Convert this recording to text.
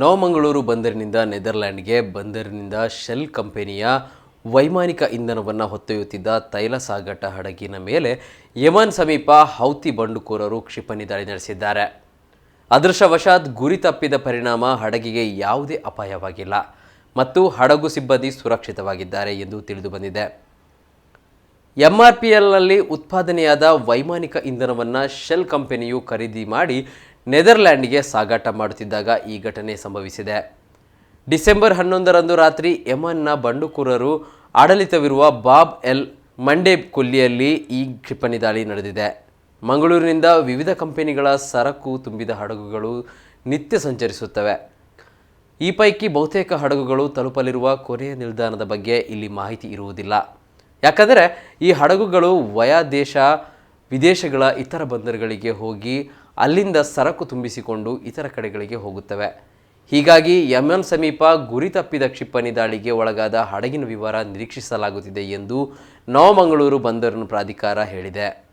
Navamangaluru ಬಂದರಿನಿಂದ ನೆದರ್ಲ್ಯಾಂಡ್ಗೆ ಬಂದರಿನಿಂದ shell ಕಂಪನಿಯ ವೈಮಾನಿಕ ಇಂಧನವನ್ನು ಹೊತ್ತೊಯ್ಯುತ್ತಿದ್ದ ತೈಲ ಸಾಗಾಟ ಹಡಗಿನ ಮೇಲೆ ಯಮನ್ ಸಮೀಪ ಹೌತಿ ಬಂಡುಕೋರರು ಕ್ಷಿಪಣಿ ದಾಳಿ ನಡೆಸಿದ್ದಾರೆ. ಅದೃಷ್ಟವಶಾತ್ ಗುರಿ ತಪ್ಪಿದ ಪರಿಣಾಮ ಹಡಗಿಗೆ ಯಾವುದೇ ಅಪಾಯವಾಗಿಲ್ಲ ಮತ್ತು ಹಡಗು ಸಿಬ್ಬಂದಿ ಸುರಕ್ಷಿತವಾಗಿದ್ದಾರೆ ಎಂದು ತಿಳಿದು ಬಂದಿದೆ. ಎಂಆರ್ಪಿಎಲ್ನಲ್ಲಿ ಉತ್ಪಾದನೆಯಾದ ವೈಮಾನಿಕ ಇಂಧನವನ್ನು ಶೆಲ್ ಕಂಪನಿಯು ಖರೀದಿ ಮಾಡಿ ನೆದರ್ಲ್ಯಾಂಡ್ಗೆ ಸಾಗಾಟ ಮಾಡುತ್ತಿದ್ದಾಗ ಈ ಘಟನೆ ಸಂಭವಿಸಿದೆ. ಡಿಸೆಂಬರ್ ಹನ್ನೊಂದರಂದು ರಾತ್ರಿ ಯಮನ್ನ ಬಂಡುಕೋರರು ಆಡಳಿತವಿರುವ ಬಾಬ್ ಎಲ್ ಮಂಡೇಬ್ ಕೊಲ್ಲಿಯಲ್ಲಿ ಈ ಕ್ಷಿಪಣಿ ದಾಳಿ ನಡೆದಿದೆ. ಮಂಗಳೂರಿನಿಂದ ವಿವಿಧ ಕಂಪನಿಗಳ ಸರಕು ತುಂಬಿದ ಹಡಗುಗಳು ನಿತ್ಯ ಸಂಚರಿಸುತ್ತವೆ. ಈ ಪೈಕಿ ಬಹುತೇಕ ಹಡಗುಗಳು ತಲುಪಲಿರುವ ಕೊನೆಯ ನಿಲ್ದಾಣದ ಬಗ್ಗೆ ಇಲ್ಲಿ ಮಾಹಿತಿ ಇರುವುದಿಲ್ಲ. ಯಾಕಂದರೆ ಈ ಹಡಗುಗಳು ವಯಾ ದೇಶ, ವಿದೇಶಗಳ ಇತರ ಬಂದರುಗಳಿಗೆ ಹೋಗಿ ಅಲ್ಲಿಂದ ಸರಕು ತುಂಬಿಸಿಕೊಂಡು ಇತರ ಕಡೆಗಳಿಗೆ ಹೋಗುತ್ತವೆ. ಹೀಗಾಗಿ ಯಮನ್ ಸಮೀಪ ಗುರಿ ತಪ್ಪಿದ ಕ್ಷಿಪಣಿ ದಾಳಿಗೆ ಒಳಗಾದ ಹಡಗಿನ ವಿವರ ನಿರೀಕ್ಷಿಸಲಾಗುತ್ತಿದೆ ಎಂದು ನವಮಂಗಳೂರು ಬಂದರು ಪ್ರಾಧಿಕಾರ ಹೇಳಿದೆ.